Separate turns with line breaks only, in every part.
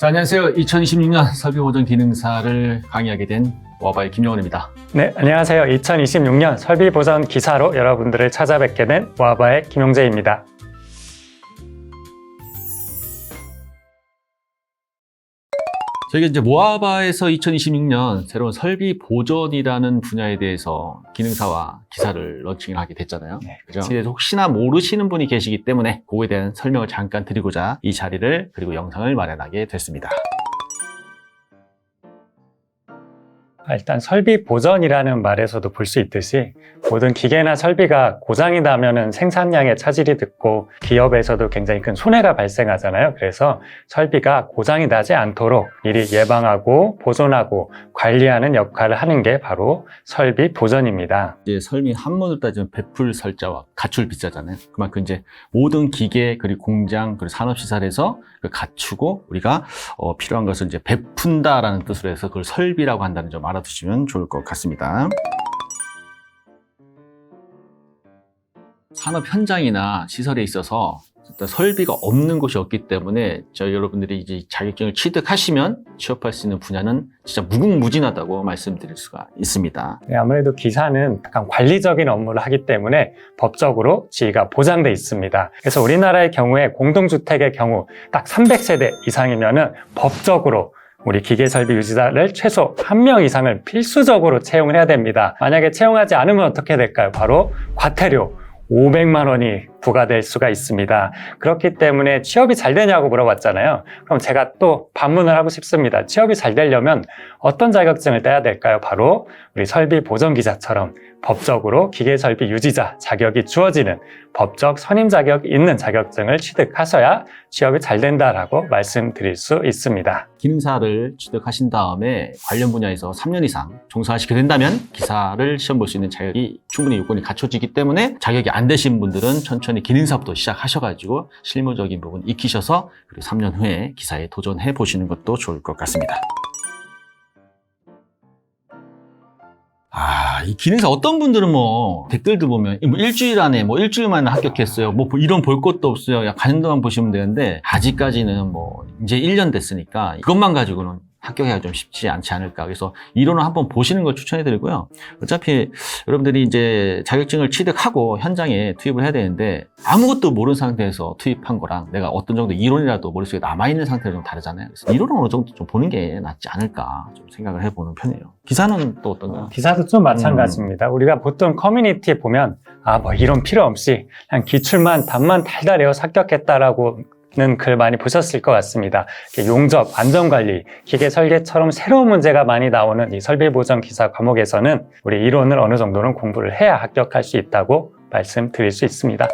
자, 안녕하세요. 2026년 설비보정 기능사를 강의하게 된 와바의 김영원입니다.
네, 안녕하세요. 2026년 설비 보전 기사로 여러분들을 찾아뵙게 된 와바의 김용재입니다.
저희가 이제 모아바에서 2026년 새로운 설비 보전이라는 분야에 대해서 기능사와 기사를 런칭을 하게 됐잖아요.
네,
그죠? 그래서 혹시나 모르시는 분이 계시기 때문에 그거에 대한 설명을 잠깐 드리고자 이 자리를 그리고 영상을 마련하게 됐습니다.
일단 설비 보전이라는 말에서도 볼 수 있듯이 모든 기계나 설비가 고장이 나면은 생산량에 차질이 듣고 기업에서도 굉장히 큰 손해가 발생하잖아요. 그래서 설비가 고장이 나지 않도록 미리 예방하고 보존하고 관리하는 역할을 하는 게 바로 설비 보전입니다.
이제 설미 한문으로 따지면 베풀 설자와 가출 비자잖아요. 그만큼 이제 모든 기계 그리고 공장 그리고 산업시설에서 그 갖추고 우리가 어, 필요한 것을 이제 베푼다라는 뜻으로 해서 그걸 설비라고 한다는 점 알아 두시면 좋을 것 같습니다. 산업 현장이나 시설에 있어서 일단 설비가 없는 곳이 없기 때문에 저희 여러분들이 이제 자격증을 취득하시면 취업할 수 있는 분야는 진짜 무궁무진하다고 말씀드릴 수가 있습니다.
네, 아무래도 기사는 약간 관리적인 업무를 하기 때문에 법적으로 지위가 보장돼 있습니다. 그래서 우리나라의 경우에 공동주택의 경우 딱 300세대 이상이면은 법적으로 우리 기계 설비 유지자를 최소 한 명 이상을 필수적으로 채용을 해야 됩니다. 만약에 채용하지 않으면 어떻게 될까요? 바로 과태료 500만 원이 부과될 수가 있습니다. 그렇기 때문에 취업이 잘 되냐고 물어봤잖아요. 그럼 제가 또 반문을 하고 싶습니다. 취업이 잘 되려면 어떤 자격증을 따야 될까요? 바로 우리 설비 보전 기자처럼 법적으로 기계 설비 유지자 자격이 주어지는 법적 선임 자격 있는 자격증을 취득하셔야 취업이 잘 된다라고 말씀드릴 수 있습니다.
기능사를 취득하신 다음에 관련 분야에서 3년 이상 종사하시게 된다면 기사를 시험 볼 수 있는 자격이 충분히 요건이 갖춰지기 때문에 자격이 안 되신 분들은 천천히 기능사부터 시작하셔가지고 실무적인 부분 익히셔서 그리고 3년 후에 기사에 도전해 보시는 것도 좋을 것 같습니다. 아, 이 기능사 어떤 분들은 뭐 댓글들 보면 뭐 일주일 안에 뭐 일주일 만에 합격했어요. 뭐 이런 볼 것도 없어요. 야, 관련도만 보시면 되는데 아직까지는 뭐 이제 1년 됐으니까 이것만 가지고는 합격해야 좀 쉽지 않지 않을까. 그래서 이론을 한번 보시는 걸 추천해 드리고요. 어차피 여러분들이 이제 자격증을 취득하고 현장에 투입을 해야 되는데 아무것도 모르는 상태에서 투입한 거랑 내가 어떤 정도 이론이라도 머릿속에 남아있는 상태는 좀 다르잖아요. 그래서 이론은 어느 정도 좀 보는 게 낫지 않을까 좀 생각을 해보는 편이에요. 기사는 또 어떤가요?
기사도 좀 마찬가지입니다. 우리가 보통 커뮤니티에 보면 아 뭐 이런 필요 없이 그냥 기출만 답만 달달 외워서 합격했다라고 는글 많이 보셨을 것 같습니다. 용접, 안전관리, 기계 설계처럼 새로운 문제가 많이 나오는 이 설비보전 기사 과목에서는 우리 이론을 어느 정도는 공부를 해야 합격할 수 있다고 말씀드릴 수 있습니다.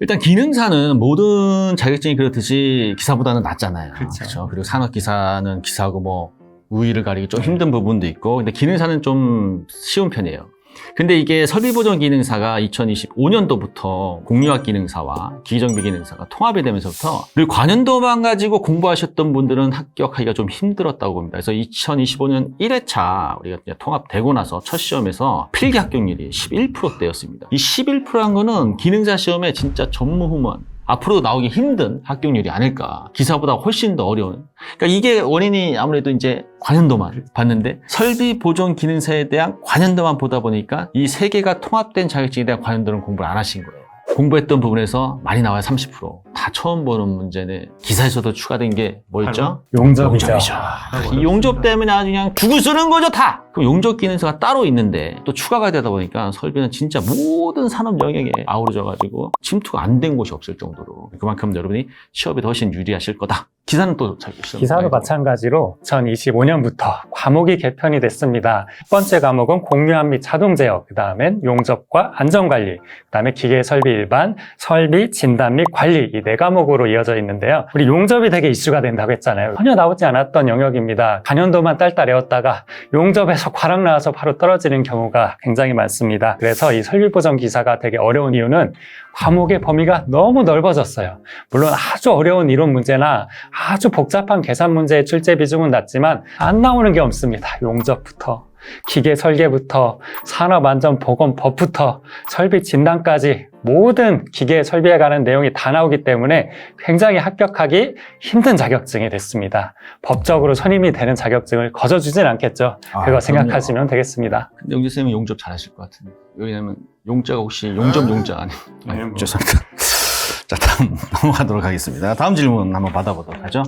일단 기능사는 모든 자격증이 그렇듯이 기사보다는 낫잖아요.
그렇죠.
그리고 산업기사는 기사하고 뭐 우위를 가리기 좀 힘든 부분도 있고, 근데 기능사는 좀 쉬운 편이에요. 근데 이게 설비보전 기능사가 2025년도부터 공유학 기능사와 기정비 기능사가 통합이 되면서부터 늘 관연도만 가지고 공부하셨던 분들은 합격하기가 좀 힘들었다고 봅니다. 그래서 2025년 1회차 우리가 통합되고 나서 첫 시험에서 필기 합격률이 11%대였습니다. 이 11%란 거는 기능사 시험에 진짜 전무후무한 앞으로 나오기 힘든 합격률이 아닐까. 기사보다 훨씬 더 어려운. 그러니까 이게 원인이 아무래도 이제 관연도만 봤는데 설비 보존 기능사에 대한 관연도만 보다 보니까 이 세 개가 통합된 자격증에 대한 관연도는 공부를 안 하신 거예요. 공부했던 부분에서 많이 나와요 30%. 다 처음 보는 문제는 기사에서도 추가된 게 뭐였죠?
용접이죠.
용접이죠. 이 용접 때문에 아주 그냥 죽을 쓰는 거죠 다. 그럼 용접 기능사가 따로 있는데 또 추가가 되다 보니까 설비는 진짜 모든 산업 영역에 아우러져가지고 침투가 안 된 곳이 없을 정도로 그만큼 여러분이 취업에 더 훨씬 유리하실 거다. 기사는 또 잘.
기사도 마찬가지로 2025년부터 과목이 개편이 됐습니다. 첫 번째 과목은 공유함 및 자동 제어, 그 다음엔 용접과 안전관리, 그 다음에 기계 설비 일반, 설비 진단 및 관리 이 네 과목으로 이어져 있는데요. 우리 용접이 되게 이슈가 된다고 했잖아요. 전혀 나오지 않았던 영역입니다. 간연도만 딸딸 외웠다가 용접에서 과락 나와서 바로 떨어지는 경우가 굉장히 많습니다. 그래서 이 설비 보전 기사가 되게 어려운 이유는 과목의 범위가 너무 넓어졌어요. 물론 아주 어려운 이론 문제나 아주 복잡한 계산 문제의 출제 비중은 낮지만 안 나오는 게 없습니다. 용접부터 기계 설계부터 산업 안전 보건 법부터 설비 진단까지 모든 기계 설비에 관한 내용이 다 나오기 때문에 굉장히 합격하기 힘든 자격증이 됐습니다. 법적으로 선임이 되는 자격증을 거저주진 않겠죠.
아,
그거. 생각하시면 되겠습니다.
근데 용재 쌤은 용접 잘하실 것 같은데 왜냐면 용자가 혹시 용접 용자 아니
아니,
아니
뭐.
죄송합니다. 자 다음 넘어가도록 하겠습니다. 다음 질문 한번 받아보도록 하죠.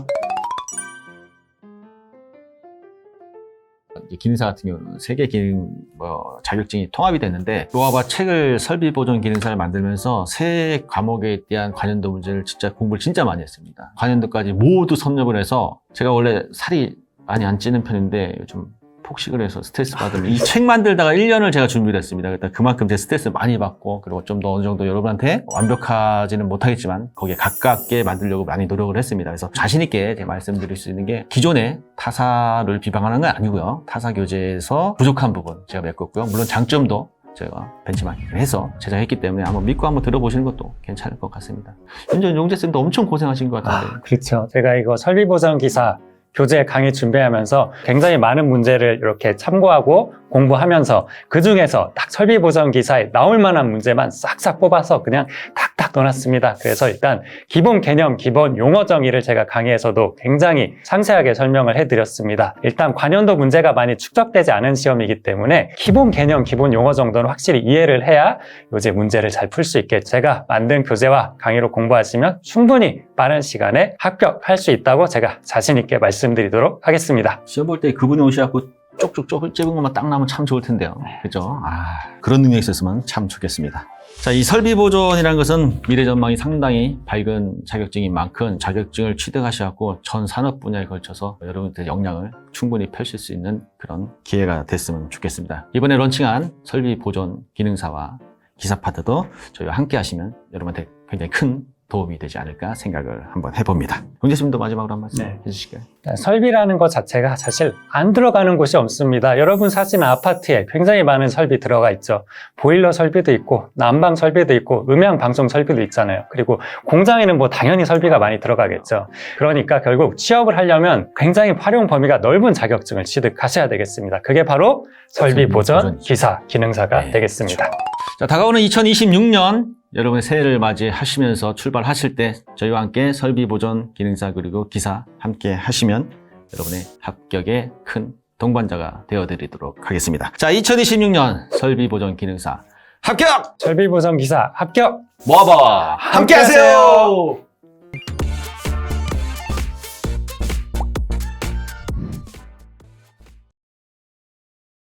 기능사 같은 경우는 세계 기능 뭐 자격증이 통합이 됐는데 노아바 책을 설비 보존 기능사를 만들면서 세 과목에 대한 관련도 문제를 진짜 공부를 진짜 많이 했습니다. 관련도까지 모두 섭렵을 해서 제가 원래 살이 많이 안 찌는 편인데 요즘 폭식을 해서 스트레스 받으면 이 책 만들다가 1년을 제가 준비를 했습니다. 그러니까 그만큼 제 스트레스 많이 받고 그리고 좀 더 어느 정도 여러분한테 완벽하지는 못하겠지만 거기에 가깝게 만들려고 많이 노력을 했습니다. 그래서 자신 있게 말씀드릴 수 있는 게 기존의 타사를 비방하는 건 아니고요. 타사 교재에서 부족한 부분 제가 메꿨고요. 물론 장점도 제가 벤치마킹을 해서 제작했기 때문에 한번 믿고 한번 들어보시는 것도 괜찮을 것 같습니다. 현재 용재 쌤도 엄청 고생하신 것 같은데.
아, 그렇죠. 제가 이거 설비 보전 기사 교재 강의 준비하면서 굉장히 많은 문제를 이렇게 참고하고 공부하면서 그 중에서 딱 설비 보전 기사에 나올 만한 문제만 싹싹 뽑아서 그냥 탁탁 넣어놨습니다. 그래서 일단 기본 개념, 기본 용어 정의를 제가 강의에서도 굉장히 상세하게 설명을 해드렸습니다. 일단 관연도 문제가 많이 축적되지 않은 시험이기 때문에 기본 개념, 기본 용어 정도는 확실히 이해를 해야 요새 문제를 잘 풀 수 있게 제가 만든 교재와 강의로 공부하시면 충분히 빠른 시간에 합격할 수 있다고 제가 자신 있게 말씀드 리도록 하겠습니다.
시험 볼 때 그분이 오셔갖고 쪽쪽쪽 찝은 것만 딱 나면 참 좋을 텐데요. 그죠? 아, 그런 능력이 있었으면 참 좋겠습니다. 자, 이 설비 보존이라는 것은 미래 전망이 상당히 밝은 자격증인 만큼 자격증을 취득하셔갖고 전 산업 분야에 걸쳐서 여러분들의 역량을 충분히 펼칠 수 있는 그런 기회가 됐으면 좋겠습니다. 이번에 런칭한 설비 보존 기능사와 기사 파트도 저희와 함께 하시면 여러분한테 굉장히 큰 도움이 되지 않을까 생각을 한번 해봅니다. 용재님도 마지막으로 한 말씀
네.
해주실까요?
설비라는 것 자체가 사실 안 들어가는 곳이 없습니다. 여러분 사시는 아파트에 굉장히 많은 설비 들어가 있죠. 보일러 설비도 있고, 난방 설비도 있고, 음향 방송 설비도 있잖아요. 그리고 공장에는 뭐 당연히 설비가 많이 들어가겠죠. 그러니까 결국 취업을 하려면 굉장히 활용 범위가 넓은 자격증을 취득하셔야 되겠습니다. 그게 바로 설비
보전
기사 기능사가
네,
되겠습니다.
자, 다가오는 2026년 여러분의 새해를 맞이하시면서 출발하실 때 저희와 함께 설비 보존 기능사 그리고 기사 함께 하시면 여러분의 합격의 큰 동반자가 되어드리도록 하겠습니다. 자, 2026년 설비 보존 기능사 합격!
설비 보전 기사 합격!
모아봐! 함께 하세요!